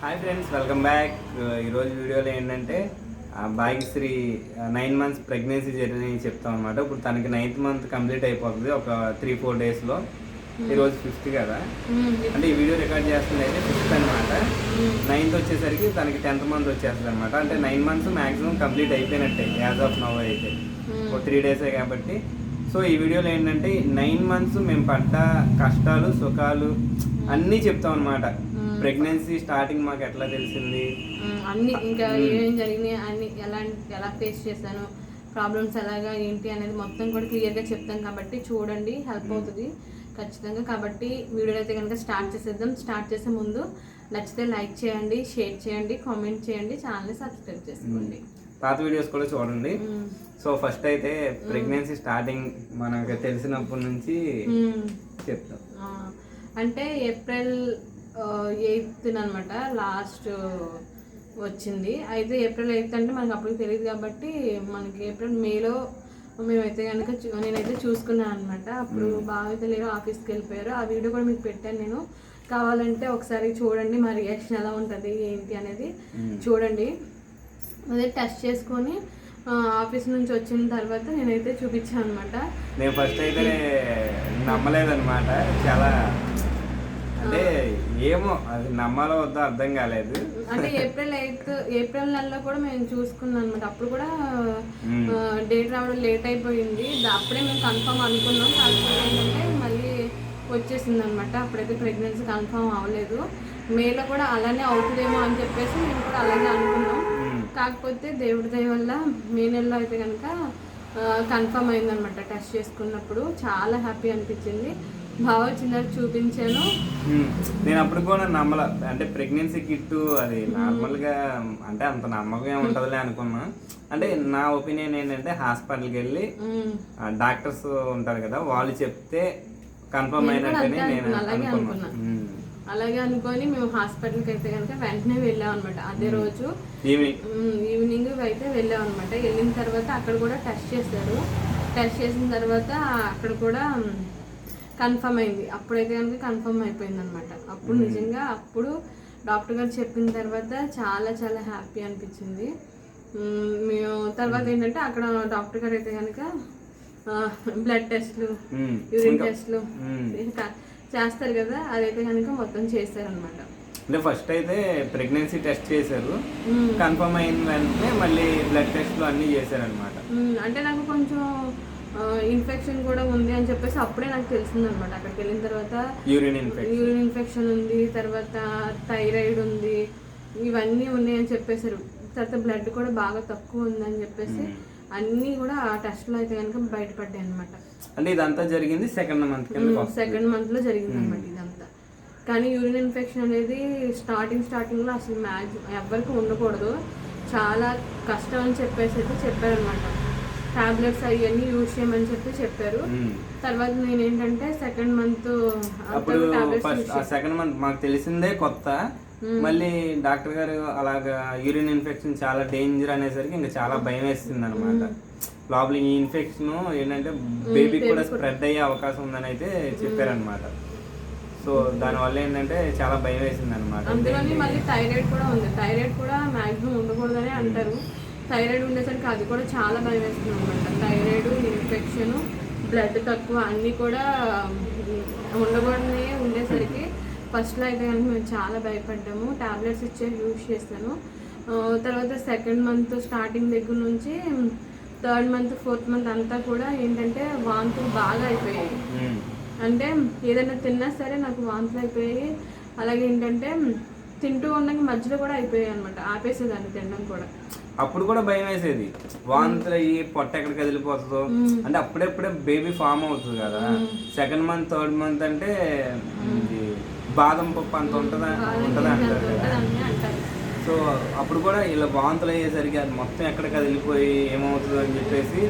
Hi friends welcome back. ఈరోజు వీడియోలో ఏంటంటే Bhagyashri nine months pregnancy journey చెప్తాం అనమాట ఇప్పుడు తనకి నైన్త్ మంత్ కంప్లీట్ అయిపోతుంది ఒక త్రీ ఫోర్ డేస్లో. ఈరోజు ఫిఫ్త్ కదా? అంటే ఈ వీడియో రికార్డ్ చేస్తుంది అయితే ఫిఫ్త్ అనమాట నైన్త్ వచ్చేసరికి తనకి టెన్త్ మంత్ వచ్చేస్తుంది అనమాట అంటే నైన్ మంత్స్ మాక్సిమం కంప్లీట్ అయిపోయినట్టే యాజ్ ఆఫ్ నవ్ అయితే. ఒక త్రీ డేసే కాబట్టి. సో ఈ వీడియోలో ఏంటంటే నైన్ మంత్స్ మేము పడ్డ కష్టాలు సుఖాలు అన్నీ చెప్తాం అనమాట ప్రెగ్నెన్సీ స్టార్టింగ్ మాకు ఎట్లా తెలిసింది. అన్ని ఇంకా ఏమేం జరిగినాయి అన్ని ఎలా ఎలా ఫేస్ చేశాను ప్రాబ్లమ్స్ ఎలాగా ఏంటి అనేది మొత్తం కూడా క్లియర్గా చెప్తాం కాబట్టి చూడండి హెల్ప్ అవుతుంది ఖచ్చితంగా. కాబట్టి వీడియో అయితే కనుక స్టార్ట్ చేసేద్దాం. స్టార్ట్ చేసే ముందు నచ్చితే లైక్ చేయండి షేర్ చేయండి కామెంట్ చేయండి ఛానల్ని సబ్స్క్రైబ్ చేసుకోండి. పాత వీడియోస్ కూడా చూడండి. సో ఫస్ట్ అయితే ప్రెగ్నెన్సీ స్టార్టింగ్ మనకు తెలిసినప్పటి నుంచి. చెప్తాం. అంటే ఏప్రిల్ ఎయిత్ అనమాట లాస్ట్ వచ్చింది. అయితే ఏప్రిల్ ఎయిత్ అంటే మనకు అప్పుడు తెలియదు కాబట్టి మనకి ఏప్రిల్ మేలో మేమైతే కనుక నేనైతే చూసుకున్నాను అనమాట అప్పుడు బాగా అయితే లేరు ఆఫీస్కి వెళ్ళిపోయారు. ఆ వీడియో కూడా మీకు పెట్టాను నేను. కావాలంటే ఒకసారి చూడండి మా రియాక్షన్ ఎలా ఉంటుంది ఏంటి అనేది. చూడండి. అదే టెస్ట్ చేసుకొని ఆఫీస్ నుంచి వచ్చిన తర్వాత నేనైతే చూపించాను అనమాట నేను ఫస్ట్ అయితే నమ్మలేదన్నమాట. చాలా అంటే ఏమో అది నమ్మాలో వద్దో అర్థం కాలేదు. అంటే ఏప్రిల్ ఎయిత్ ఏప్రిల్ నెలలో కూడా మేము చూసుకున్నాం అనమాట అప్పుడు కూడా. డేట్ రావడం లేట్ అయిపోయింది. అప్పుడే మేము కన్ఫర్మ్ అనుకున్నాం. కాకపోతే ఏంటంటే మళ్ళీ వచ్చేసింది అనమాట అప్పుడైతే ప్రెగ్నెన్సీ కన్ఫర్మ్ అవ్వలేదు. మేలో కూడా అలానే అవుతుందేమో అని చెప్పేసి మేము కూడా అలాగే అనుకున్నాం. కాకపోతే దేవుడి దయ వల్ల మే నెలలో అయితే కనుక కన్ఫర్మ్ అయిందనమాట టెస్ట్ చేసుకున్నప్పుడు. చాలా హ్యాపీ అనిపించింది. బాగా వచ్చిందని చూపించాను. నేను అప్పుడు కూడా నమ్మల. అంటే ప్రెగ్నెన్సీ కిట్ అది నార్మల్గా అంటే అంత నమ్మకం ఉంటుందిలే అనుకున్నా. అంటే నా ఒపీనియన్ ఏంటంటే హాస్పిటల్కి వెళ్ళి. డాక్టర్స్ ఉంటారు కదా వాళ్ళు చెప్తే కన్ఫర్మ్ అయినట్టనే నేను అనుకున్నా, అలాగే అనుకొని మేము హాస్పిటల్కి అయితే కనుక వెంటనే వెళ్ళాం అనమాట అదే రోజు ఈవినింగ్. ఈవినింగ్ అయితే వెళ్ళాం అనమాట వెళ్ళిన తర్వాత అక్కడ కూడా టెస్ట్ చేశారు. టెస్ట్ చేసిన తర్వాత అక్కడ కూడా కన్ఫర్మ్ అయింది. అప్పుడైతే కనుక కన్ఫర్మ్ అయిపోయింది అనమాట అప్పుడు నిజంగా అప్పుడు డాక్టర్ గారు చెప్పిన తర్వాత చాలా చాలా హ్యాపీ అనిపించింది. మేము. తర్వాత ఏంటంటే అక్కడ డాక్టర్ గారు అయితే కనుక బ్లడ్ టెస్ట్లు. యూరిన్ టెస్ట్లు చేస్తారు కదా అదైతే కనుక మొత్తం చేశారనమాట అంటే ఫస్ట్ అయితే ప్రెగ్నెన్సీ టెస్ట్ చేశారు. కన్ఫర్మ్ అయిన వెంటనే మళ్ళీ బ్లడ్ టెస్ట్లు అన్నీ చేశారనమాట అంటే నాకు కొంచెం ఇన్ఫెక్షన్ కూడా ఉంది అని చెప్పేసి అప్పుడే నాకు తెలిసింది అనమాట అక్కడికి వెళ్ళిన తర్వాత యూరిన్ ఇన్ఫెక్షన్. యూరిన్ ఇన్ఫెక్షన్ ఉంది తర్వాత థైరాయిడ్ ఉంది ఇవన్నీ ఉన్నాయి అని చెప్పేసారు తర్వాత బ్లడ్ కూడా బాగా తక్కువ ఉంది అని చెప్పేసి అన్నీ కూడా ఆ టెస్ట్లో అయితే కనుక బయటపడ్డాయి అనమాట అంటే ఇదంతా జరిగింది సెకండ్ మంత్ సెకండ్ మంత్లో జరిగింది అనమాట ఇదంతా. కానీ యూరిన్ ఇన్ఫెక్షన్ అనేది స్టార్టింగ్ స్టార్టింగ్లో అసలు మ్యాక్సిమం ఎవరికి ఉండకూడదు. చాలా కష్టం అని చెప్పేసి అయితే చెప్పారనమాట టాబ్లెట్స్ అవన్నీ యూజ్ చేయమని చెప్పి చెప్పారు. తర్వాత నేను ఏంటంటే సెకండ్ మంత్ అప్పుడు ఫస్ట్ ఆ సెకండ్ మంత్ మాకు తెలిసిందే కొత్త. మళ్ళీ డాక్టర్ గారు అలాగా యూరిన్ ఇన్ఫెక్షన్ చాలా డేంజర్ అనేసరికి ఇంకా చాలా భయం వేస్తుంది అనమాట లోపల ఈ ఇన్ఫెక్షన్ ఏంటంటే బేబీకి కూడా స్ప్రెడ్ అయ్యే అవకాశం ఉందని అయితే చెప్పారనమాట. సో దానివల్ల ఏంటంటే చాలా భయం వేసింది అనమాట మళ్ళీ థైరాయిడ్ కూడా ఉంది. థైరాయిడ్ కూడా మాక్సిమం ఉండకూడదని అంటారు. థైరాయిడ్ ఉండేసరికి అది కూడా చాలా భయం వేస్తుంది అనమాట థైరాయిడ్ ఇన్ఫెక్షన్ బ్లడ్ తక్కువ అన్నీ కూడా ఉండకూడదని ఉండేసరికి ఫస్ట్లో అయితే కనుక మేము చాలా భయపడ్డాము. టాబ్లెట్స్ ఇచ్చే యూజ్ చేస్తాను తర్వాత సెకండ్ మంత్ స్టార్టింగ్ దగ్గర నుంచి థర్డ్ మంత్ ఫోర్త్ మంత్ అంతా కూడా ఏంటంటే వాంతులు బాగా అయిపోయాయి. అంటే ఏదైనా తిన్నా సరే నాకు వాంతులు అయిపోయాయి. అలాగే ఏంటంటే తింటూ ఉన్నాక మధ్యలో కూడా అయిపోయాయి అనమాట ఆపేసేదాన్ని తినడం కూడా. అప్పుడు కూడా భయం వేసేది. వాంతులు అయ్యి పొట్ట ఎక్కడ కదిలిపోతుందో అంటే అప్పుడప్పుడే బేబీ ఫామ్ అవుతుంది కదా. సెకండ్ మంత్ థర్డ్ మంత్ అంటే బాదం పప్పు అంత ఉంటుందా ఉంటుందా అంటారు సో అప్పుడు కూడా ఇలా వాంతులు అయ్యేసరికి అది మొత్తం ఎక్కడ కదిలిపోయి ఏమవుతుందో అని చెప్పేసి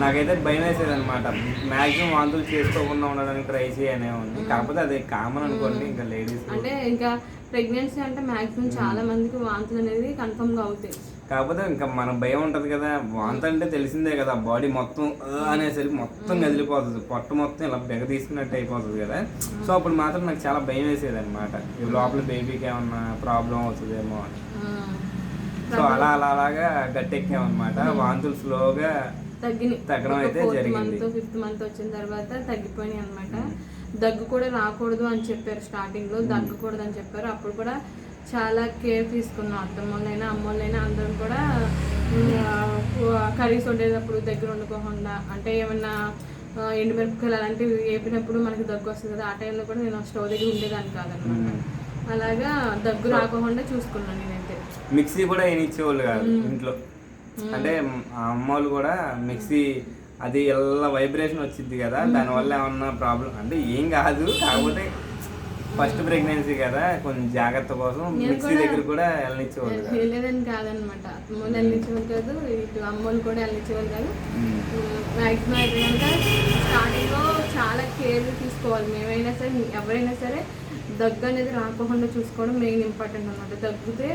నాకైతే భయం వేసేది అనమాట మ్యాక్సిమం వాంతులు చేసుకోకుండా ఉండడానికి ట్రై చేయనేవాడిని కాకపోతే అది కామన్ అనుకోండి ఇంకా లేడీస్ అంటే ఇంకా ప్రెగ్నెన్సీ అంటే మాక్సిమం చాలా మందికి వాంతులు అనేది కన్ఫర్మ్గా అవుతాయి. కాకపోతే ఇంకా మన భయం ఉంటది కదా వాంత అంటే తెలిసిందే కదా బాడీ మొత్తం అనేసరికి మొత్తం కదిలిపోతుంది. పొట్ట మొత్తం ఇలా బెగ తీసుకున్నట్టు అయిపోతుంది కదా. సో అప్పుడు మాత్రం నాకు చాలా భయం వేసేది అనమాట లోపల బేబీకి ఏమన్నా ప్రాబ్లం అవుతుందేమో అని. సో అలా అలా అలాగా గట్టెక్కామన్నమాట. వాంతులు స్లోగా తగ్గడం అయితే జరిగింది. మంత్ ఫిఫ్త్ మంత్ వచ్చిన తర్వాత తగ్గిపోయినాయి అనమాట దగ్గు కూడా రాకూడదు అని చెప్పారు స్టార్టింగ్లో. దగ్గకూడదు అని చెప్పారు. అప్పుడు కూడా చాలా కేర్ తీసుకున్నాం. అత్తమ్మలైనా అమ్మోళ్ళైనా అందరం కూడా కర్రీస్ వండేటప్పుడు దగ్గర వండుకోకుండా అంటే ఏమన్నా ఎండుమిరపకాయలు అలాంటివి వేపినప్పుడు మనకి దగ్గు వస్తుంది కదా ఆ టైంలో కూడా నేను స్టవ్ దగ్గర ఉండేదాన్ని కాదనమాట. అలాగా దగ్గు రాకుండా చూసుకున్నాను నేనైతే. మిక్సీ కూడా ఏమి ఇచ్చేవాళ్ళు కాదు ఇంట్లో. అంటే అమ్మోళ్ళు కూడా మిక్సీ అది ఎలా వైబ్రేషన్ వచ్చింది కదా దానివల్ల ఏమన్నా ప్రాబ్లం అంటే ఏం కాదు కాకపోతే ఫస్ట్ ప్రెగ్నెన్సీ కదా కొంచెం జాగ్రత్త కోసం మిక్సీ దగ్గర కూడా వెళ్ళనిచ్చేవాళ్ళు వెళ్ళేదని కాదనమాట. అమ్మోళ్ళు వెళ్ళించేవాళ్ళు కాదు ఇటు అమ్మోళ్ళు కూడా వెళ్ళించేవాళ్ళు కాదు. మ్యాక్సిమం అయితే కనుక స్టార్టింగ్లో చాలా కేర్ తీసుకోవాలి. మేమైనా సరే ఎవరైనా సరే దగ్గు అనేది రాకుండా చూసుకోవడం మెయిన్ ఇంపార్టెంట్ అనమాట దగ్గితే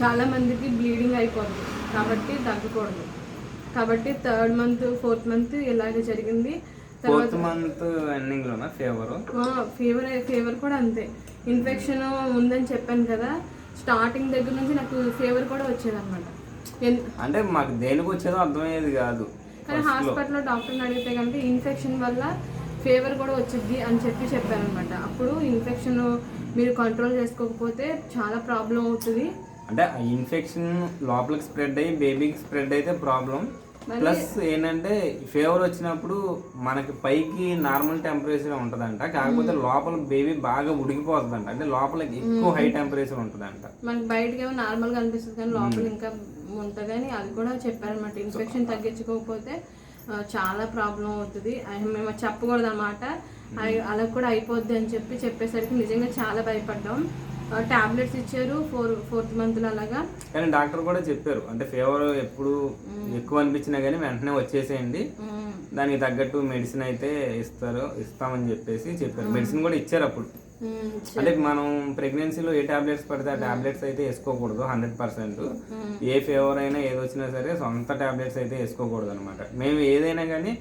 చాలా మందికి బ్లీడింగ్ అయిపోతుంది. కాబట్టి దగ్గకూడదు కాబట్టి థర్డ్ మంత్ ఫోర్త్ మంత్ ఇలాగే జరిగింది. ఫోర్త్ మంత్ ఎండింగ్ లోనా? ఫేవర్ ఫీవర్ ఫీవర్ కూడా అంతే. ఇన్ఫెక్షన్ ఉందని చెప్పాను కదా స్టార్టింగ్ దగ్గర నుంచి నాకు ఫీవర్ కూడా వచ్చేదన్నమాట. అంటే మాకు దేనికి వచ్చేదో అర్థమయ్యేది కాదు. కానీ హాస్పిటల్లో డాక్టర్ని అడిగితే కనుక ఇన్ఫెక్షన్ వల్ల ఫీవర్ కూడా వచ్చింది అని చెప్పి చెప్పారనమాట అప్పుడు ఇన్ఫెక్షన్ మీరు కంట్రోల్ చేసుకోకపోతే చాలా ప్రాబ్లం అవుతుంది. అంటే ఇన్ఫెక్షన్ లోపలికి స్ప్రెడ్ అయ్యి బేబీకి స్ప్రెడ్ అయితే ప్రాబ్లం ప్లస్ ఏంటంటే ఫీవర్ వచ్చినప్పుడు మనకి పైకి నార్మల్ టెంపరేచర్ ఉంటుందంట. కాకపోతే లోపల బేబీ బాగా ఉడికిపోతుందంట. అంటే లోపల ఎక్కువ హై టెంపరేచర్ ఉంటుందంట. మనకి బయటకి ఏమో నార్మల్గా అనిపిస్తుంది కానీ లోపల ఇంకా ఉంటుంది అని అది కూడా చెప్పారనమాట ఇన్ఫెక్షన్ తగ్గించుకోకపోతే చాలా ప్రాబ్లం అవుతుంది. మేము చెప్పకూడదు అనమాట అలా కూడా అయిపోద్ది అని చెప్పి చెప్పేసరికి నిజంగా చాలా భయపడ్డాం. టాబ్లెట్స్ ఇచ్చారు ఫోర్ ఫోర్త్ మంత్లో అలాగా. కానీ డాక్టర్ కూడా చెప్పారు. అంటే ఫీవర్ ఎప్పుడు ఎక్కువ అనిపించినా కానీ వెంటనే వచ్చేసేయండి. దానికి తగ్గట్టు మెడిసిన్ అయితే ఇస్తారు ఇస్తామని చెప్పేసి చెప్పారు. మెడిసిన్ కూడా ఇచ్చారు అప్పుడు. అంటే మనం ప్రెగ్నెన్సీలో ఏ టాబ్లెట్స్ పడితే ఆ టాబ్లెట్స్ అయితే వేసుకోకూడదు హండ్రెడ్ పర్సెంట్. ఏ ఫీవర్ అయినా ఏది వచ్చినా సరే సొంత టాబ్లెట్స్ అయితే వేసుకోకూడదు అనమాట మేము ఏదైనా కానీ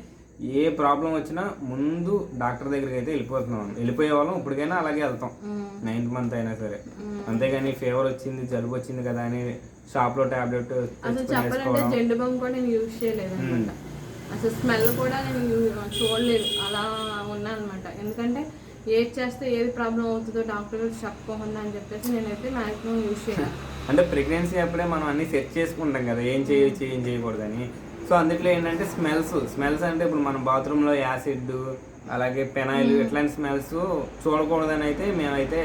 ఏ ప్రాబ్లం వచ్చినా ముందు డాక్టర్ దగ్గరికి అయితే వెళ్ళిపోతున్నాం. వెళ్ళిపోయే వాళ్ళం ఇప్పటికైనా అలాగే వెళ్తాం. నైన్త్ మంత్ అయినా సరే. అంతేగాని ఫీవర్ వచ్చింది జలుబు వచ్చింది కదా అని షాప్లో టాబ్లెట్ అసలు చెప్పాలంటే జెండు బామ్ కూడా నేను యూజ్ చేయలేదు అసలు స్మెల్ కూడా నేను చూడలేదు. అలా ఉన్నా అనమాట ఎందుకంటే ఏది చేస్తే ఏది ప్రాబ్లం అవుతుందో డాక్టర్ చెప్పకుండా అని చెప్పేసి నేనైతే మ్యాక్సిమం యూజ్ చేయాలి అంటే ప్రెగ్నెన్సీ అప్పుడే మనం అన్ని సెట్ చేసుకుంటాం కదా. ఏం చేయొచ్చు ఏం చేయకూడదని. సో అందుట్లో ఏంటంటే స్మెల్స్ స్మెల్స్ అంటే ఇప్పుడు మన బాత్రూంలో యాసిడ్ అలాగే పెనాయిల్ ఇట్లాంటి స్మెల్స్ చూడకూడదని అయితే మేమైతే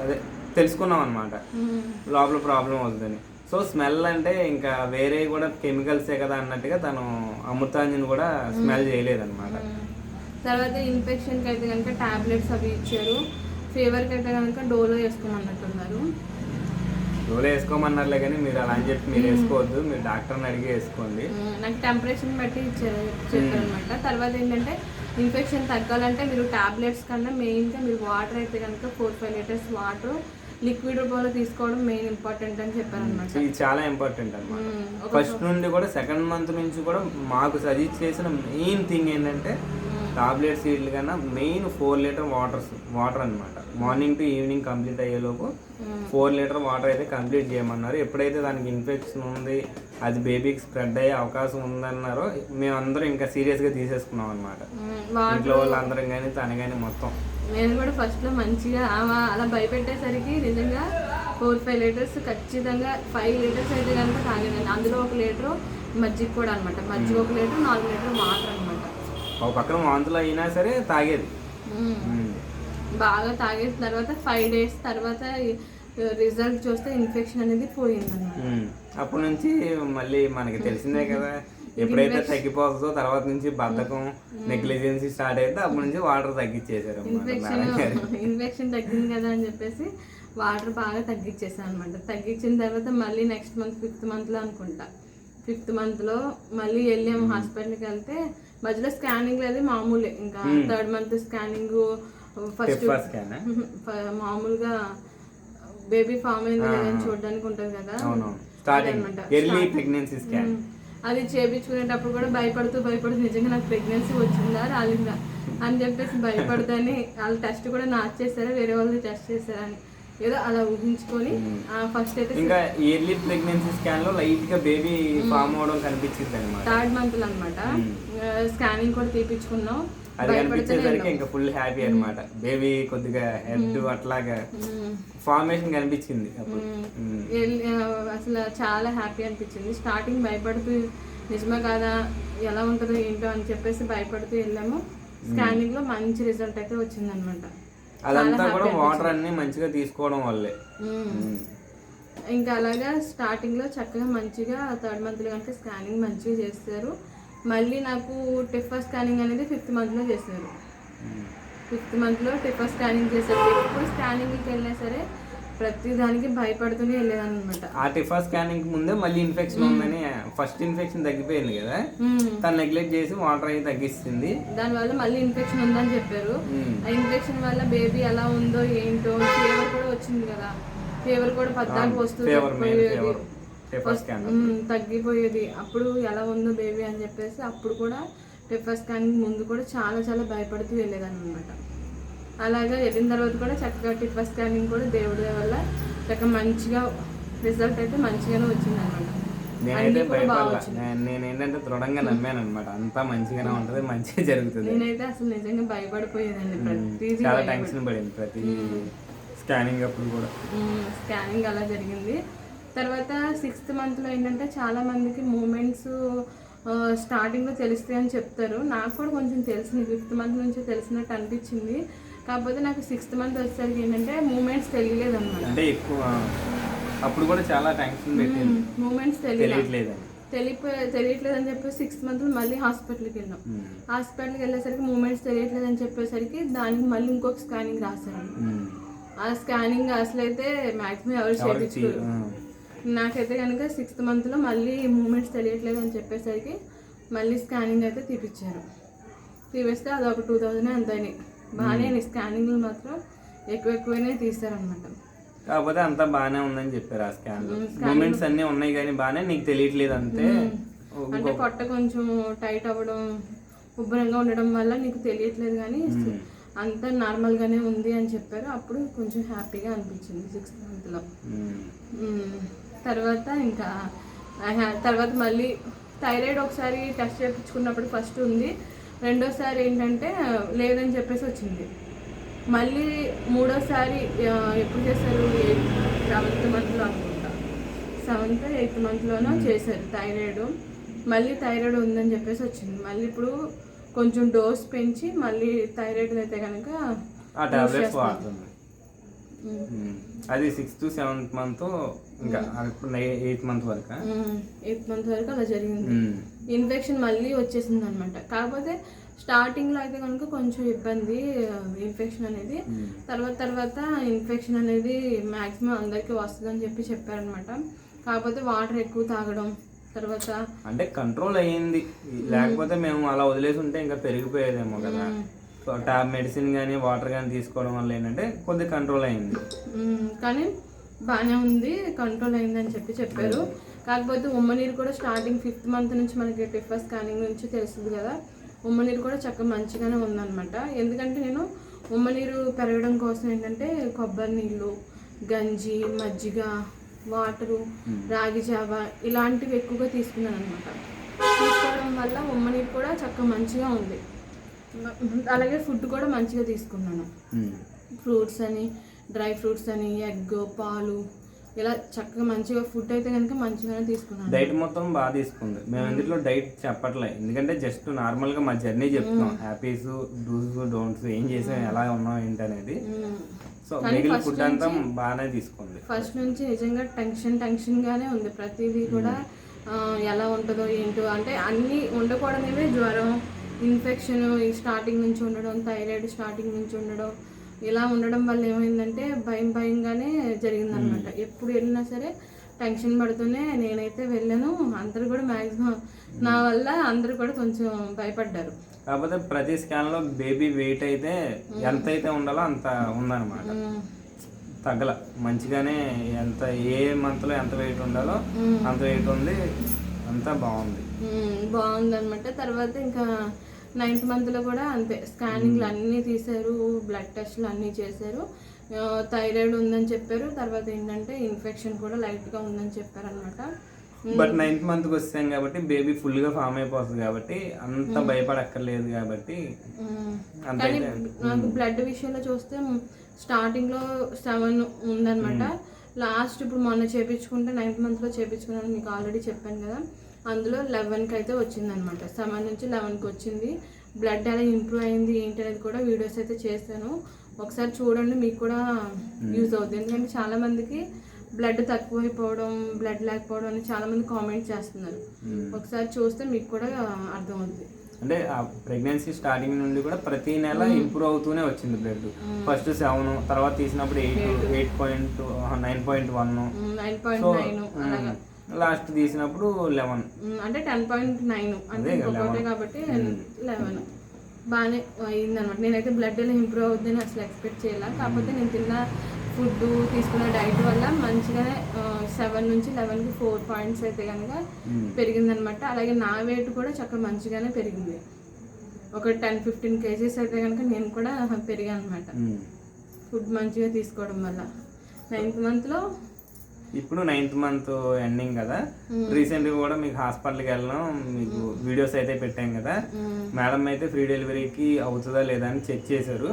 అదే తెలుసుకున్నాం అనమాట లోపల ప్రాబ్లం అవుతుందని. సో స్మెల్ అంటే ఇంకా వేరే కూడా కెమికల్సే కదా అన్నట్టుగా తను అమృతాంజన్ కూడా స్మెల్ చేయలేదన్నమాట. తర్వాత ఇన్ఫెక్షన్కి అయితే కనుక టాబ్లెట్స్ అవి ఇచ్చారు. ఫీవర్కి అయితే కనుక డోలో వేసుకోమన్నట్టున్నారు డోలో వేసుకోమన్నారులే కానీ మీరు అలా అని చెప్పి మీరు వేసుకోవద్దు మీరు డాక్టర్ని అడిగి వేసుకోండి. నాకు టెంపరేచర్ బట్టి ఇచ్చారు చెప్పారనమాట తర్వాత ఏంటంటే ఇన్ఫెక్షన్ తగ్గాలంటే మీరు టాబ్లెట్స్ కన్నా మెయిన్గా మీరు వాటర్ అయితే కనుక four five litres water liquid రూపంలో తీసుకోవడం మెయిన్ ఇంపార్టెంట్ అని చెప్పారనమాట ఇది చాలా ఇంపార్టెంట్ అన్నమాట. ఒక ఫస్ట్ నుండి కూడా సెకండ్ మంత్ నుంచి కూడా మాకు సజెస్ట్ చేసిన మెయిన్ థింగ్ ఏంటంటే టాబ్లెట్స్ వీటి కన్నా main four litre water water అన్నమాట. మార్నింగ్ టు ఈవినింగ్ కంప్లీట్ అయ్యేలోపు ఫోర్ లీటర్ వాటర్ అయితే కంప్లీట్ చేయమన్నారు. ఎప్పుడైతే దానికి ఇన్ఫెక్షన్ ఉంది అది బేబీకి స్ప్రెడ్ అయ్యే అవకాశం ఉందన్నారో మేమందరం ఇంకా సీరియస్గా తీసేసుకున్నాం అనమాట ఇంట్లో వాళ్ళందరం కానీ తన కానీ మొత్తం. నేను కూడా ఫస్ట్లో మంచిగా అలా భయపెట్టేసరికి నిజంగా ఫోర్ ఫైవ్ లీటర్స్ ఖచ్చితంగా ఫైవ్ లీటర్స్ అయితే కనుక తాగేదండి అందులో ఒక లీటర్ మజ్జిగ కూడా అనమాట మజ్జిగ ఒక లీటర్ నాలుగు లీటర్ వాటర్ అనమాట ఒక పక్కన వాంతులు అయినా సరే తాగేది. బాగా తాగేసిన తర్వాత ఫైవ్ డేస్ తర్వాత రిజల్ట్ చూస్తే ఇన్ఫెక్షన్ అనేది ఉమ్. అప్పటి నుంచి మళ్ళీ మనకి తెలిసిందే కదా ఎప్పుడైతే తగ్గిపోతుందో తర్వాత నుంచి బద్ధకం నెగ్లిజెన్సీ స్టార్ట్ అయితే అప్పటి నుంచి వాటర్ తగ్గించేశారు ఇన్ఫెక్షన్ ఇన్ఫెక్షన్ తగ్గింది కదా అని చెప్పేసి వాటర్ బాగా తగ్గించేసాను అనమాట తగ్గించిన తర్వాత మళ్ళీ నెక్స్ట్ మంత్ ఫిఫ్త్ మంత్లో అనుకుంటా. ఫిఫ్త్ మంత్లో మళ్ళీ వెళ్ళాము హాస్పిటల్కి వెళ్తే మధ్యలో స్కానింగ్ లేదు మామూలే. ఇంకా థర్డ్ మంత్ స్కానింగ్ ఫస్ట్ మామూలుగా బేబీ ఫామ్ అయింది చూడడానికి ఉంటది కదా. Early pregnancy scan um. అది చేపించుకునేటప్పుడు కూడా భయపడుతూ భయపడుతూ నిజంగా నాకు ప్రెగ్నెన్సీ వచ్చిందా రాలిందా? అని చెప్పేసి భయపడతాని. వాళ్ళ టెస్ట్ కూడా నాకు చేశారా వేరే వాళ్ళు టెస్ట్ చేశారా అని. ఏదో అలా ఊహించుకొని ఫస్ట్ అయితే ఇంకా ఎర్లీ ప్రెగ్నెన్సీ స్కాన్లో లైట్గా బేబీ ఫామ్ అవడం కనిపించింది అనమాట థర్డ్ మంత్ అనమాట మ్మ్. స్కానింగ్ కూడా తీపించుకున్నాం అది కనిపించేసరికి ఇంకా ఫుల్ హ్యాపీ అన్నమాట. బేబీ కొద్దిగా హెడ్ అట్లాగా ఫార్మేషన్ కనిపించింది అప్పుడు. అసలు చాలా హ్యాపీ అనిపించింది. స్టార్టింగ్ భయపడుతూ నిజమే కాదా ఎలా ఉంటుందో ఏంటో అని చెప్పేసి భయపడుతూ వెళ్ళాము. స్కానింగ్లో మంచి రిజల్ట్ అయితే వచ్చిందనమాట అదంతా కూడా వాటర్ అన్ని మంచిగా తీసుకోవడం వల్లే. ఇంకా అలాగా స్టార్టింగ్లో చక్కగా మంచిగా థర్డ్ మంత్లో కనుక స్కానింగ్ మంచిగా చేస్తారు. మళ్ళీ నాకు టిఫా స్కానింగ్ అనేది ఫిఫ్త్ మంత్లో చేశారు. ఫిఫ్త్ మంత్లో టిఫా స్కానింగ్ చేశారు ఎప్పుడు స్కానింగ్కి వెళ్ళినా సరే ప్రతి దానికి భయపడుతూనే వెళ్ళేదాన్ని అనమాట ఆ టిఫా స్కానింగ్ ముందే మళ్ళీ ఇన్ఫెక్షన్ ఉందని ఫస్ట్ ఇన్ఫెక్షన్ తగ్గిపోయింది కదా. తను నెగ్లెక్ట్ చేసి వాటర్ అయి తగ్గిస్తుంది. దానివల్ల మళ్ళీ ఇన్ఫెక్షన్ ఉందని చెప్పారు. ఆ ఇన్ఫెక్షన్ వల్ల బేబీ ఎలా ఉందో ఏంటో ఫీవర్ కూడా వచ్చింది కదా. ఫీవర్ కూడా పద్నాలుగు వస్తూ ఫేవర్ మెయిన్ తగ్గిపోయేది. అప్పుడు ఎలా ఉందో బేబీ అని చెప్పేసి అప్పుడు కూడా టెఫా స్కానింగ్ ముందు కూడా చాలా చాలా భయపడుతూ వెళ్ళేదాన్ని అనమాట అలాగా వెళ్ళిన తర్వాత కూడా చక్కగా టిఫా స్కానింగ్ కూడా దేవుడి వల్ల చక్కగా మంచిగా రిజల్ట్ అయితే మంచిగానే వచ్చింది అనమాట నేనైతే భయపడలా. నేను ఏంటంటే దృఢంగా నమ్మాను అనమాట అంతా మంచిగానే ఉంటది మంచిగా జరుగుతుంది. నేనైతే అసలు నిజంగా భయపడిపోయేదాన్ని ప్రతిదీ చాలా టెన్షన్ పడింది ప్రతి స్కానింగ్ అప్పుడు కూడా. స్కానింగ్ అలా జరిగింది. తర్వాత సిక్స్త్ మంత్లో ఏంటంటే చాలా మందికి మూమెంట్స్ స్టార్టింగ్లో తెలుస్తాయి అని చెప్తారు. నాకు కూడా కొంచెం తెలిసింది ఫిఫ్త్ మంత్ నుంచి తెలిసినట్టు అనిపించింది. కాకపోతే నాకు సిక్స్త్ మంత్ వచ్చేసరికి ఏంటంటే మూమెంట్స్ తెలియలేదు అనమాట అంటే ఎక్కువ అప్పుడు కూడా చాలా టెన్షన్ పెట్టింది మూమెంట్స్ తెలియదు తెలియట్లేదని. తెలియపోయే తెలియట్లేదు అని చెప్పి సిక్స్త్ మంత్ మళ్ళీ హాస్పిటల్కి వెళ్ళాం. హాస్పిటల్కి వెళ్ళేసరికి మూమెంట్స్ తెలియట్లేదు అని చెప్పేసరికి దానికి మళ్ళీ ఇంకొక స్కానింగ్ రాశారు. ఆ స్కానింగ్ అసలు అయితే మాక్సిమం ఎవరు చేయించుకోరు ఉమ్. నాకైతే కనుక సిక్స్త్ మంత్లో మళ్ళీ మూమెంట్స్ తెలియట్లేదు అని చెప్పేసరికి మళ్ళీ స్కానింగ్ అయితే తీపిచ్చారు. తీపిస్తే అది ఒక టూ థౌజండ్ ఎంత అయినాయి. బాగానే స్కానింగ్లు మాత్రం ఎక్కువ ఎక్కువనే తీస్తారనమాట కాకపోతే అంతా బాగానే ఉందని చెప్పారు ఆ స్కాన్ మూమెంట్స్ అన్ని ఉన్నాయి కానీ బాగానే నీకు తెలియట్లేదు అంతే. అంటే పొట్ట కొంచెం టైట్ అవ్వడం ఉబ్బరంగా ఉండడం వల్ల నీకు తెలియట్లేదు కానీ అంతా నార్మల్గానే ఉంది అని చెప్పారు. అప్పుడు కొంచెం హ్యాపీగా అనిపించింది సిక్స్త్ మంత్లో. తర్వాత ఇంకా తర్వాత మళ్ళీ థైరాయిడ్ ఒకసారి టెస్ట్ చేయించుకున్నప్పుడు ఫస్ట్ ఉంది. రెండోసారి ఏంటంటే లేదని చెప్పేసి వచ్చింది. మళ్ళీ మూడోసారి ఎప్పుడు చేశారు? సెవెంత్ మంత్లో అనుకుంటా. సెవెంత్ ఎయిత్ మంత్లోనో చేశారు థైరాయిడ్. మళ్ళీ థైరాయిడ్ ఉందని చెప్పేసి వచ్చింది. మళ్ళీ ఇప్పుడు కొంచెం డోస్ పెంచి మళ్ళీ థైరాయిడ్ అయితే కనుక ఆ టాబ్లెట్స్ వాడుతుంది ఉమ్. అది సిక్స్త్ సెవెంత్ మంత్ ఇంకా ఎయిత్ మంత్ వరకు? ఎయిత్ మంత్ వరకు అలా జరిగింది. ఇన్ఫెక్షన్ మళ్ళీ వచ్చేసింది అనమాట కాకపోతే స్టార్టింగ్లో అయితే కనుక కొంచెం ఇబ్బంది ఇన్ఫెక్షన్ అనేది. తర్వాత తర్వాత ఇన్ఫెక్షన్ అనేది మ్యాక్సిమం అందరికీ వస్తుందని చెప్పి చెప్పారనమాట కాకపోతే వాటర్ ఎక్కువ తాగడం తర్వాత అంటే కంట్రోల్ అయ్యింది. లేకపోతే మేము. అలా వదిలేసి ఉంటే ఇంకా పెరిగిపోయేదేమో కదా. టాబ్ మెడిసిన్ కానీ వాటర్ కానీ తీసుకోవడం వల్ల ఏంటంటే కొద్దిగా కంట్రోల్ అయింది. కానీ బాగానే ఉంది కంట్రోల్ అయిందని చెప్పి చెప్పారు. కాకపోతే ఉమ్మనీరు కూడా స్టార్టింగ్ ఫిఫ్త్ మంత్ నుంచి మనకి టిఫా స్కానింగ్ నుంచి తెలుస్తుంది కదా ఉమ్మనీరు కూడా చక్కగా మంచిగానే ఉందన్నమాట. ఎందుకంటే నేను ఉమ్మనీరు పెరగడం కోసం ఏంటంటే కొబ్బరి నీళ్ళు గంజి మజ్జిగ వాటరు రాగి జావ ఇలాంటివి ఎక్కువగా తీసుకున్నాను అనమాట తీసుకోవడం వల్ల ఉమ్మనీరు కూడా చక్కగా మంచిగా ఉంది. అలాగే ఫుడ్ కూడా మంచిగా తీసుకున్నాను. ఫ్రూట్స్ అని డ్రై ఫ్రూట్స్ అని ఎగ్ పాలు ఇలా చక్కగా మంచిగా ఫుడ్ అయితే కనుక మంచిగానే తీసుకున్నాను. డైట్ మొత్తం బాగా తీసుకుంది. మేము ఇందులో డైట్ చెప్పట్లే. ఎందుకంటే జస్ట్ నార్మల్గా మా జర్నీ చెప్తున్నాం. హ్యాపీస్ డూస్ డోంట్స్ ఏం చేసాం ఎలా ఉన్నాం ఏంటి అనేది సో మిగిలిన ఫుడ్ అంతా బాగానే తీసుకుంది. ఫస్ట్ నుంచి నిజంగా టెన్షన్ టెన్షన్ గానే ఉంది. ప్రతిదీ కూడా ఎలా ఉంటుందో ఏంటో అంటే అన్నీ ఉండకూడనివే జ్వరం. ఇన్ఫెక్షన్ ఈ స్టార్టింగ్ నుంచి ఉండడం థైరాయిడ్ స్టార్టింగ్ నుంచి ఉండడం ఇలా ఉండడం వల్ల ఏమైందంటే భయం భయంగానే జరిగిందనమాట ఎప్పుడు వెళ్ళినా సరే టెన్షన్ పడుతూనే నేనైతే వెళ్ళాను. అందరూ కూడా మ్యాక్సిమం నా వల్ల అందరూ కూడా కొంచెం భయపడ్డారు. కాకపోతే ప్రతి స్కాన్లో బేబీ వెయిట్ అయితే ఎంత అయితే ఉండాలో అంత ఉందన్నమాట. తగ్గల. మంచిగానే ఎంత ఏ మంత్లో ఎంత వెయిట్ ఉండాలో అంత వెయిట్ ఉంది. అంతా బాగుంది. బాగుంది అనమాట తర్వాత ఇంకా నైన్త్ మంత్లో కూడా అంతే. స్కానింగ్లు అన్నీ తీశారు బ్లడ్ టెస్ట్లు అన్నీ చేశారు. థైరాయిడ్ ఉందని చెప్పారు. తర్వాత ఏంటంటే ఇన్ఫెక్షన్ కూడా లైట్గా ఉందని చెప్పారు అనమాట బట్ నైన్త్ మంత్కి వస్తాం కాబట్టి బేబీ ఫుల్గా ఫామ్ అయిపోతుంది కాబట్టి అంత భయపడక్కర్లేదు కాబట్టి నాకు బ్లడ్ విషయంలో చూస్తే స్టార్టింగ్లో సెవెన్ ఉందన్నమాట. లాస్ట్ ఇప్పుడు మొన్న చేపించుకుంటే నైన్త్ మంత్లో చేపించుకున్నాను మీకు ఆల్రెడీ చెప్పాను కదా. అందులో లెవెన్కి అయితే వచ్చిందనమాట. సెవెన్ నుంచి లెవెన్కి వచ్చింది బ్లడ్ ఎలా ఇంప్రూవ్ అయింది ఏంటి అనేది కూడా వీడియోస్ అయితే చేశాను. ఒకసారి చూడండి మీకు కూడా యూజ్ అవుతుంది ఎందుకంటే చాలా మందికి బ్లడ్ తక్కువైపోవడం బ్లడ్ లేకపోవడం అని చాలా మంది కామెంట్ చేస్తున్నారు. ఒకసారి చూస్తే మీకు కూడా అర్థమవుతుంది అంటే ఆ ప్రెగ్నెన్సీ స్టార్టింగ్ నుండి కూడా ప్రతి నెల ఇంప్రూవ్ అవుతూనే వచ్చింది బ్లడ్. ఫస్ట్ సెవెన్ తర్వాత తీసినప్పుడు eight eight. Point nine point one. Nine point last తీసినప్పుడు లెవెన్. అంటే టెన్ పాయింట్ నైన్. అంటే ఇంకొకటే 11. కాబట్టి లెవెన్. బాగానే అయిందనమాట. నేనైతే బ్లడ్ ఎలా ఇంప్రూవ్ అవుతుందని అసలు ఎక్స్పెక్ట్ చేయాల. కాకపోతే నేను తిన్న ఫుడ్ తీసుకున్న డైట్ వల్ల మంచిగానే సెవెన్ నుంచి లెవెన్కి ఫోర్ పాయింట్స్ అయితే కనుక పెరిగిందనమాట. అలాగే నా వెయిట్ కూడా చక్కగా మంచిగానే పెరిగింది. ఒక టెన్ ఫిఫ్టీన్ కేజీస్ అయితే కనుక నేను కూడా పెరిగాను అనమాట ఫుడ్ మంచిగా తీసుకోవడం వల్ల. నైన్త్ మంత్లో ఇప్పుడు నైన్త్ మంత్ ఎండింగ్ కదా. రీసెంట్గా కూడా మీకు హాస్పిటల్కి వెళ్ళడం మీకు వీడియోస్ అయితే పెట్టాం కదా. మేడం అయితే ఫ్రీ డెలివరీకి అవుతుందా లేదా అని చెక్ చేశారు.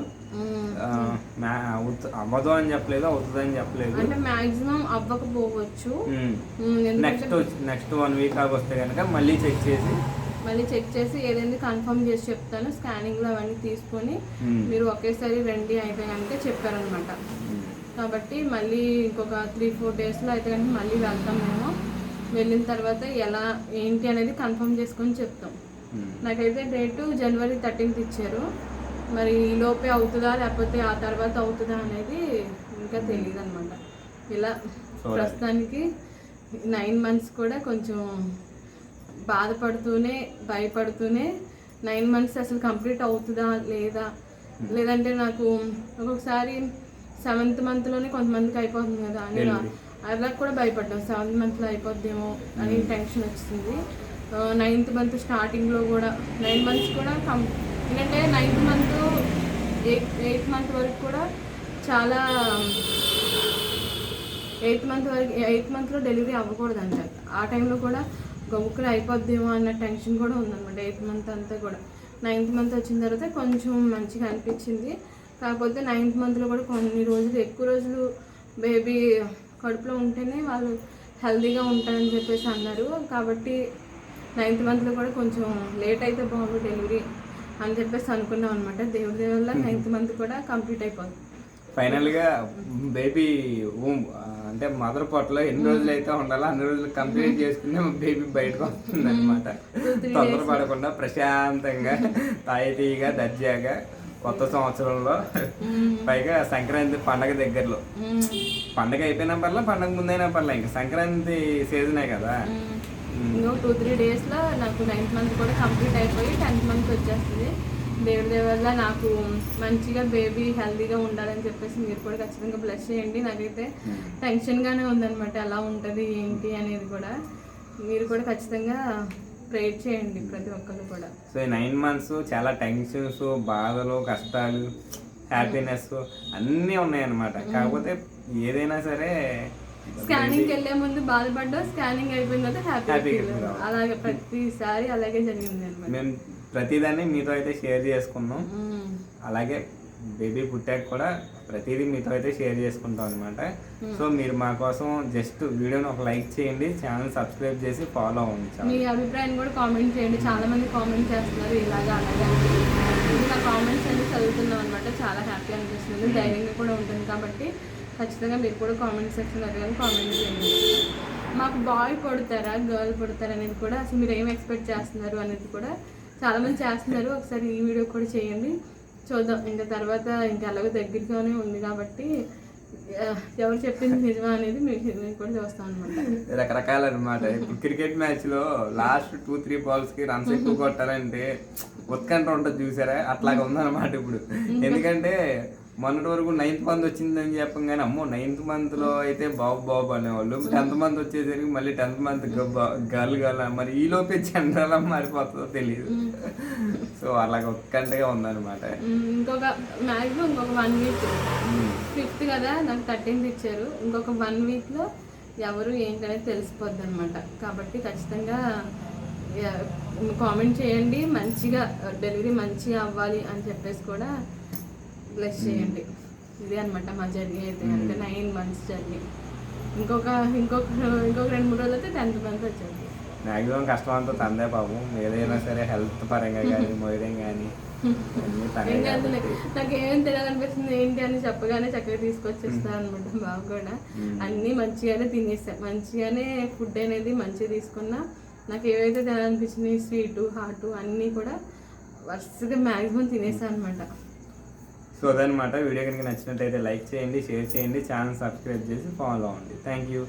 అవ్వదు అని చెప్పలేదు అవుతుందా అని చెప్పలేదు. అంటే మాక్సిమం అవ్వకపోవచ్చు. నెక్స్ట్ నెక్స్ట్ వన్ వీక్ ఆగి వస్తే కనుక మళ్ళీ చెక్ చేసి. మళ్ళీ చెక్ చేసి ఏదైంది కన్ఫర్మ్ చేసి చెప్తాను. స్కానింగ్లో అవన్నీ తీసుకొని. మీరు ఒకేసారి రండి అయితే కనుక చెప్పారనమాట. కాబట్టి మళ్ళీ ఇంకొక త్రీ ఫోర్ డేస్లో అయితే కనుక మళ్ళీ వెళ్తాం మేము. వెళ్ళిన తర్వాత ఎలా ఏంటి అనేది కన్ఫర్మ్ చేసుకొని చెప్తాం. నాకైతే డేటు జనవరి థర్టీన్త్ ఇచ్చారు. మరి ఈ లోపే అవుతుందా లేకపోతే ఆ తర్వాత అవుతుందా అనేది ఇంకా తెలియదు అనమాట ఇలా. ప్రస్తుతానికి నైన్ మంత్స్ కూడా కొంచెం బాధపడుతూనే భయపడుతూనే నైన్ మంత్స్ అసలు కంప్లీట్ అవుతుందా లేదా? లేదంటే నాకు ఒక్కొక్కసారి సెవెంత్ మంత్లోనే కొంతమందికి అయిపోతుంది కదా అని అలా కూడా భయపడ్డాం. సెవెంత్ మంత్లో అయిపోద్దేమో అని టెన్షన్ వచ్చింది నైన్త్ మంత్ స్టార్టింగ్లో కూడా నైన్ మంత్స్ కూడా కం ఎందుకంటే ninth month eighth eighth month వరకు కూడా చాలా ఎయిత్ మంత్ వరకు ఎయిత్ మంత్లో డెలివరీ అవ్వకూడదు అంట ఆ టైంలో కూడా గబుక్కులు అయిపోద్దేమో అన్న టెన్షన్ కూడా ఉందన్నమాట ఎయిత్ మంత్ అంతా కూడా. నైన్త్ మంత్ వచ్చిన తర్వాత కొంచెం మంచిగా అనిపించింది. కాకపోతే నైన్త్ మంత్లో కూడా కొన్ని రోజులు ఎక్కువ రోజులు బేబీ కడుపులో ఉంటేనే వాళ్ళు హెల్తీగా ఉంటారని చెప్పేసి అన్నారు. కాబట్టి నైన్త్ మంత్లో కూడా కొంచెం లేట్ అయితే బాగుంది డెలివరీ అని చెప్పేసి అనుకున్నాం అనమాట దేవుడి వల్ల నైన్త్ మంత్ కూడా కంప్లీట్ అయిపోతుంది ఫైనల్గా బేబీ ఊమ్ అంటే మదర్ పొట్టలో ఎన్ని రోజులు అయితే ఉండాలో అన్ని రోజులు కంప్లీట్ చేసుకునే బేబీ బయటకు వస్తుంది అనమాట తొందరపడకుండా ప్రశాంతంగా తాయితీగా దర్జాగా కొత్త సంవత్సరంలో పైగా సంక్రాంతి పండగ దగ్గరలో. పండగ అయిపోయినా పర్లా పండగ ముందైనా పర్లా ఇంకా సంక్రాంతి సీజనే కదా. ఇంకో టూ త్రీ డేస్లో నాకు నైన్త్ మంత్ కూడా కంప్లీట్ అయిపోయి టెన్త్ మంత్ వచ్చేస్తుంది. దేవుడి వల్ల నాకు మంచిగా బేబీ హెల్తీగా ఉండాలని చెప్పేసి మీరు కూడా ఖచ్చితంగా బ్లెస్ చేయండి. నాకైతే టెన్షన్గానే ఉందన్నమాట. ఎలా ఉంటుంది ఏంటి అనేది కూడా. మీరు కూడా ఖచ్చితంగా ప్రేర్ చేయండి ప్రతి ఒక్కరు కూడా. సో ఈ నైన్ మంత్స్ చాలా టెన్షన్స్ బాధలు కష్టాలు హ్యాపీనెస్ అన్నీ ఉన్నాయన్నమాట. కాకపోతే ఏదైనా సరే స్కానింగ్కి వెళ్ళే ముందు బాధపడ్డా స్కానింగ్ అయిపోయిన తర్వాత హ్యాపీ అలాగే ప్రతిసారి అలాగే జరిగింది అనమాట మేము ప్రతిదాన్ని మీతో అయితే షేర్ చేసుకున్నాం. అలాగే బేబీ పుట్టాక కూడా ప్రతిదీ మీతో అయితే షేర్ చేసుకుంటాం అనమాట సో మీరు మా కోసం జస్ట్ వీడియోని ఒక లైక్ చేయండి ఛానల్ సబ్స్క్రైబ్ చేసి ఫాలో అవ్వండి మీ అభిప్రాయం కూడా కామెంట్ చేయండి. చాలా మంది కామెంట్ చేస్తున్నారు ఇలాగా అలాగా. నా కామెంట్స్ అన్ని చదువుతున్నాం అనమాట చాలా హ్యాపీ అనిపిస్తుంది. ధైర్యంగా కూడా ఉంటుంది కాబట్టి ఖచ్చితంగా మీరు కూడా కామెంట్ సెక్షన్ అడగాలి కామెంట్ చేయండి. మాకు బాయ్ పుడతారా గర్ల్ పుడతారా అనేది కూడా అసలు మీరు ఏం ఎక్స్పెక్ట్ చేస్తున్నారు అనేది కూడా చాలా మంది చేస్తున్నారు. ఒకసారి ఈ వీడియో కూడా చేయండి. చూద్దాం. ఇంకా తర్వాత ఇంకా అలాగే దగ్గరగానే ఉంది కాబట్టి ఎవరు చెప్పింది నిజమా అనేది మీరు కూడా చూస్తాం అనమాట రకరకాల అనమాట ఇప్పుడు క్రికెట్ మ్యాచ్లో లాస్ట్ టూ త్రీ బాల్స్కి రన్స్ ఎక్కువ కొట్టాలంటే ఉత్కంఠ ఉంటుంది చూసారా? అట్లాగా ఉందన్నమాట ఇప్పుడు. ఎందుకంటే మొన్నటి వరకు నైన్త్ మంత్ వచ్చిందని చెప్పగానే అమ్మో నైన్త్ మంత్లో అయితే బాబు బాబు అనేవాళ్ళు. టెన్త్ మంత్ వచ్చేసరికి మళ్ళీ టెన్త్ మంత్ గర్ల్ గర్ల్ మరి ఈ లోపే జనరల్ మారిపోతుందో తెలియదు సో అలాగ ఒక్కంటగా ఉందన్నమాట. ఇంకొక మ్యాక్సిమం ఇంకొక వన్ వీక్. ఫిఫ్త్ కదా నాకు థర్టీన్త్ ఇచ్చారు. ఇంకొక వన్ వీక్లో ఎవరు ఏంటనేది తెలిసిపోద్ది అనమాట కాబట్టి ఖచ్చితంగా కామెంట్ చేయండి మంచిగా డెలివరీ మంచిగా అవ్వాలి అని చెప్పేసి కూడా బ్లెస్ చేయండి. ఇదే అనమాట మా జర్నీ అయితే. అంటే నైన్ మంత్స్ జర్నీ ఇంకొక ఇంకొక ఇంకొక రెండు మూడు రోజులు అయితే టెన్త్ మంత్ వచ్చేది. మాక్సిమం కష్టం అంతా తందే పాపం ఏదైనా సరే హెల్త్ పరంగా కానీ మోయడం కానీ. నాకు ఏం తెలియాలనిపిస్తుంది ఏంటి అని చెప్పగానే చక్కగా తీసుకొచ్చేస్తా అనమాట బాబు కూడా. మ్మ్. అన్నీ మంచిగానే తినేసా. మంచిగానే ఫుడ్ అనేది మంచిగా తీసుకున్నా. నాకు ఏవైతే తినాలనిపించింది స్వీటు హాటు అన్నీ కూడా వరుసగా మ్యాక్సిమం తినేసా అనమాట సో అదనమాట వీడియో కనుక నచ్చినట్టయితే లైక్ చేయండి షేర్ చేయండి ఛానల్ సబ్స్క్రైబ్ చేసి ఫాలో అవ్వండి. Thank you